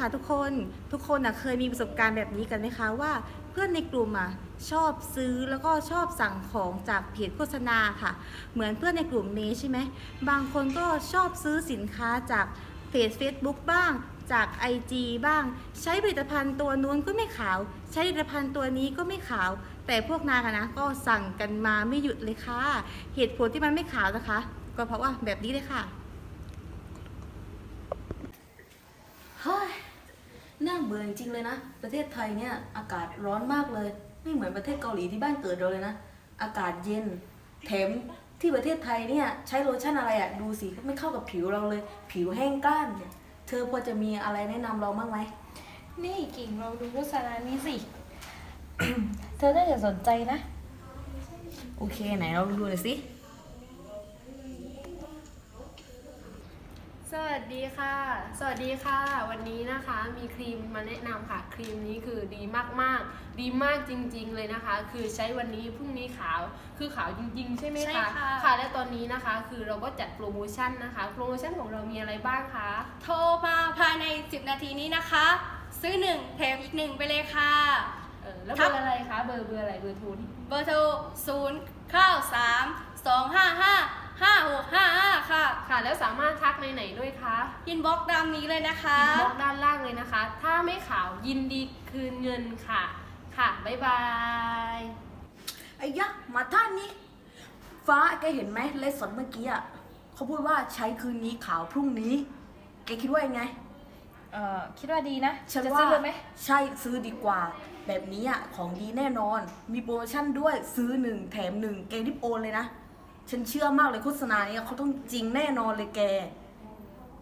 ค่ะทุกคนทุกคนนะเคยมีประสบการณ์แบบนี้กันไหมคะว่า เพื่อนในกลุ่มอะชอบซื้อแล้วก็ชอบสั่งของจากเพจโฆษณาค่ะ เหมือนเพื่อนในกลุ่มนี้ใช่ไหมบางคนก็ชอบซื้อสินค้าจากเพจ Facebook บ้างจาก IG บ้าง ใช้ผลิตภัณฑ์ตัวนู้นก็ไม่ขาว ใช้ผลิตภัณฑ์ตัวนี้ก็ไม่ขาว แต่พวกนางนะก็สั่งกันมาไม่หยุดเลยค่ะ เหตุผลที่มันไม่ขาวนะคะ ก็เพราะว่าแบบนี้เลยค่ะ เฮ้ย น่าเบื่อจริงๆเลยนะ ประเทศไทยเนี่ยอากาศร้อนมากเลย ไม่เหมือนประเทศเกาหลีที่บ้านเกิดเราเลยนะ อากาศเย็น แถมที่ประเทศไทยเนี่ยใช้โลชั่นอะไรอะดูสิไม่เข้ากับผิวเราเลย ผิวแห้งกร้านเนี่ยเธอพอจะมีอะไรแนะนำเราบ้างไหม นี่กิ่งเราดูโฆษณานี้สิ เธอน่าจะสนใจนะ โอเคไหนเราดูหน่อยสิสวัสดีค่ะ สวัสดีค่ะ วันนี้ นะคะมีครีมมาแนะนำค่ะ ครีมนี้คือดีมากๆ ดีมากจริง ๆ เลยนะคะ คือใช้วันนี้พรุ่งนี้ขาวคือขาวจริง ๆ ใช่ไหมใช่คะค่ะค่ะ และตอนนี้นะคะ คือเราก็จัดโปรโมชั่นนะคะ โปรโมชั่นของเรามีอะไรบ้างคะ โทรมาภายใน 10 นาทีนี้นะคะ ซื้อ 1 แถมอีก 1 ไปเลยค่ะ เออแล้วครัเบอบร์อะไรคะ เบอร์เบอร์อะไรเบอร์โทรที่ เบอร์โทร 0 9 3 2 5 5 5 6 5 5 ค่ะ ค่ะ แล้วสามารถทักในไหนด้วยคะยินบ็อกซ์ตามนี้เลยนะคะ อินบ็อกด้านล่างเลยนะคะ ถ้าไม่ขาวยินดีคืนเงินค่ะ ค่ะ บ๊ายบาย ไอ้ยะมาท่านนี้ ฟ้าแกเห็นไหมเลสสดเมื่อกี้อะเขาพูดว่าใช้คืนนี้ขาวพรุ่งนี้แกคิดว่ายังไงเอ่อคิดว่าดีนะ ฉันจะว่าซื้อเลยไหม ใช่ซื้อดีกว่า แบบนี้อะของดีแน่นอน มีโปรโมชั่นด้วยซื้อหนึ่งแถมหนึ่งแกรีบโอนเลยนะ ฉันเชื่อมากเลยโฆษณาเนี้ยเขาต้องจริงแน่นอนเลยแก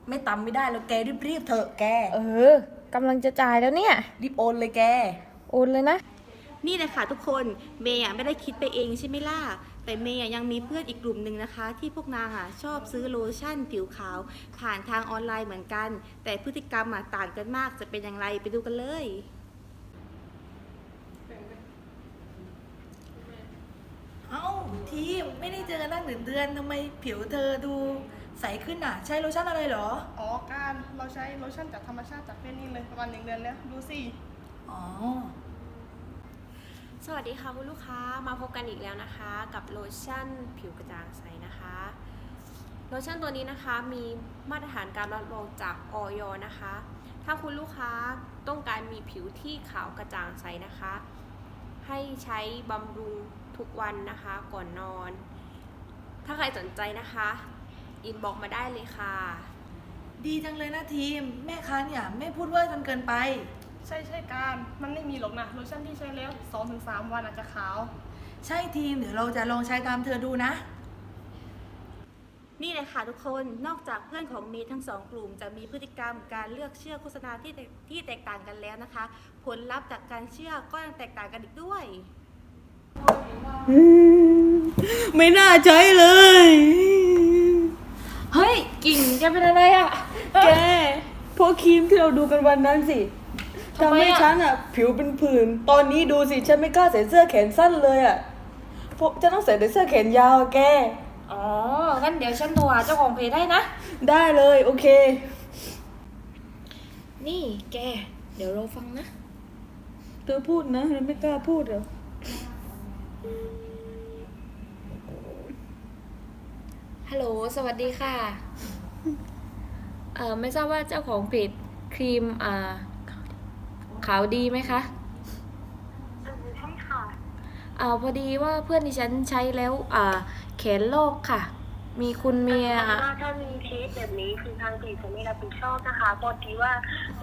ไม่ตำไม่ได้แล้วแกรีบๆเถอะแก เออกำลังจะจ่ายแล้วเนี่ย รีบโอนเลยแก โอนเลยนะ นี่เลยค่ะทุกคนเมย์อะไม่ได้คิดไปเองใช่ไหมล่ะ แต่เมย์อะยังมีเพื่อนอีกกลุ่มหนึ่งนะคะ ที่พวกนางอะชอบซื้อโลชั่นผิวขาว ผ่านทางออนไลน์เหมือนกัน แต่พฤติกรรมอะต่างกันมากจะเป็นอย่างไรไปดูกันเลย เอ้า ทีมไม่ได้เจอกันตั้งหนึ่งเดือนทำไมผิวเธอดูใสขึ้นอะ ใช้โลชั่นอะไรเหรอ อ๋อการเราใช้โลชั่นจากธรรมชาติจากเพศนี้เลยประมาณหนึ่งเดือนแล้วดูสิ อ๋อ สวัสดีค่ะคุณลูกค้ามาพบกันอีกแล้วนะคะ กับโลชั่นผิวกระจ่างใสนะคะ โลชั่นตัวนี้นะคะมีมาตรฐานการรับรองจากออยนะคะ ถ้าคุณลูกค้าต้องการมีผิวที่ขาวกระจ่างใสนะคะ ให้ใช้บำรุง ทุกวันนะคะก่อนนอน ถ้าใครสนใจนะคะอินบอกมาได้เลยค่ะ ดีจังเลยนะทีม แม่ค้าเนี่ยไม่พูดเว่าจนเกินไป ใช่ใช่การมันไม่มีหรอกนะโลชั่นที่ใช้แล้ว 2-3 วันอาจจะขาว ใช่ทีมเดี๋ยวเราจะลองใช้ตามเธอดูนะ นี่เลยค่ะทุกคน นอกจากเพื่อนของเมย์ทั้งสองกลุ่ม จะมีพฤติกรรมการเลือกเชื่อโฆษณาที่แตกที่แตกต่างกันแล้วนะคะ ผลลัพธ์จากการเชื่อก็ยังแตกต่างกันอีกด้วย ไม่น่าใช้เลย เฮ้ย กิ่งแกเป็นอะไรอะแกพวกครีมที่เราดูกันวันนั้นสิทำไมทำให้อะ ฉันอะ ผิวเป็นผื่นตอนนี้ดูสิ ฉันไม่กล้าใส่เสื้อแขนสั้นเลยอะเพราะฉันต้องใส่แต่เสื้อแขนยาวอะแก อ๋อ งั้นเดี๋ยวฉันโทรหาเจ้าของเพจได้นะ ได้เลย โอเค นี่แก เดี๋ยวเราฟังนะ เธอพูดนะฉันไม่กล้าพูดเหรอ ฮัลโหล สวัสดีค่ะ เอ่อ ไม่ทราบว่าเจ้าของเพจครีม อ่า ขาวดีไหมคะใช่ค่ะ อ่า พอดีว่าเพื่อนดิฉันใช้แล้ว อ่า แขนโลกค่ะ มีคุณเมีย ถ้าถ้ามีเคสแบบนี้คือทางเพจจะไม่รับผิดชอบนะคะพอดีว่า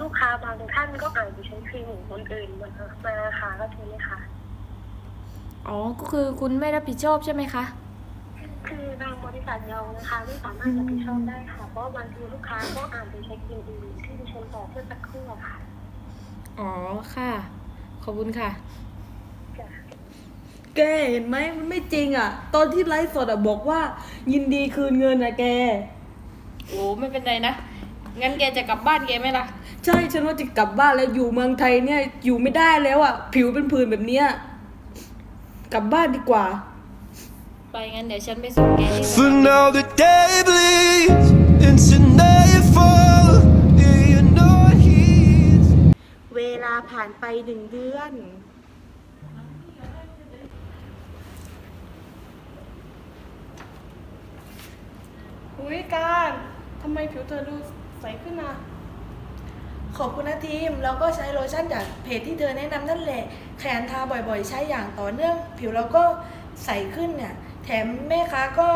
ลูกค้าบางท่านก็อาจจะใช้ครีมของคนอื่นมามาค่ะก็ใช่ไหมคะ อ๋อ ก็คือคุณไม่รับผิดชอบใช่ไหมคะคื อทางบริษัทเรานะคะไม่สามารถรับผิดชอบได้ค่ะ เพราะบางทีลูกค้าก็อาจจะใช้ครีมอื่นที่ดิฉันบอกเพื่อสักครู่อะค่ะ อ๋อค่ะ ขอบคุณค่ะ แกเห็นไหมมันไม่จริงอะ ตอนที่ไลฟ์สดอะบอกว่า ยินดีคืนเงินอะแก โอ้ไม่เป็นไรนะ งั้นแกจะกลับบ้านแกไหมล่ะ ใช่ฉันว่าจะกลับบ้านแล้วอยู่เมืองไทยเนี่ยอยู่ไม่ได้แล้วอะ ผิวเป็นผื่นแบบเนี้ยกลับบ้านดีกว่า ไปงั้นเดี๋ยวฉันไปส่งแกที่ส For นามบิน now the day bleeds into nightfall. Yeah, you're not here. ผ่านไปหนึ่งเดือน อุ้ยการทำไมผิวเธอดูใสขึ้นนะขอบคุณนะทีมเราก็ใช้โลชั่นจากเพจที่เธอแนะนำนั่นแหละขยันทาบ่อยๆ ใช้อย่างต่อเนื่อง ผิวเราก็ใสขึ้นเนี่ย แถมแม่ค้าก็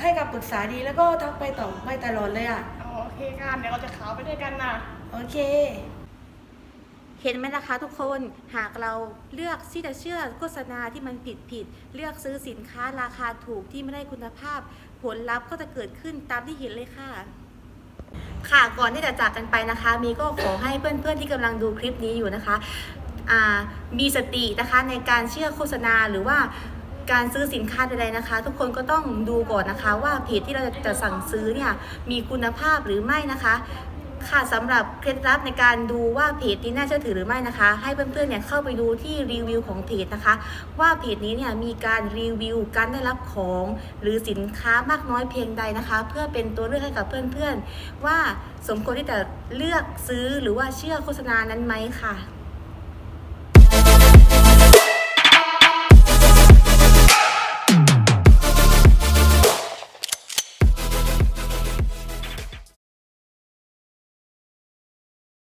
ให้คำปรึกษาดีแล้วก็ทักไปต่อไปตลอดเลยอะ อ๋อโอเคการเดี๋ยวเราจะขาวไปด้วยกันนะ โอเค เห็นไหมนะคะทุกคนหากเราเลือกที่จะเชื่อโฆษณาที่มันผิดผิด เลือกซื้อสินค้าราคาถูกที่ไม่ได้คุณภาพ ผลลัพธ์ก็จะเกิดขึ้นตามที่เห็นเลยค่ะ ค่ะก่อนที่จะจากกันไปนะคะ มีก็ขอให้เพื่อนๆที่กำลังดูคลิปนี้อยู่นะคะอ่ามีสตินะคะในการเชื่อโฆษณาหรือว่า การซื้อสินค้าใดๆนะคะ ทุกคนก็ต้องดูก่อนนะคะ ว่าเพจที่เราจะสั่งซื้อเนี่ยมีคุณภาพหรือไม่นะคะค่ะสำหรับเคล็ดลับในการดูว่าเพจนี้น่าเชื่อถือหรือไม่นะคะ ให้เพื่อนๆเนี่ยเข้าไปดูที่รีวิวของเพจนะคะ ว่าเพจนี้เนี่ยมีการรีวิวการได้รับของ หรือสินค้ามากน้อยเพียงใดนะคะ เพื่อเป็นตัวเลือกให้กับเพื่อนๆ ว่าสมควรที่จะเลือกซื้อหรือว่าเชื่อโฆษณานั้นไหมค่ะ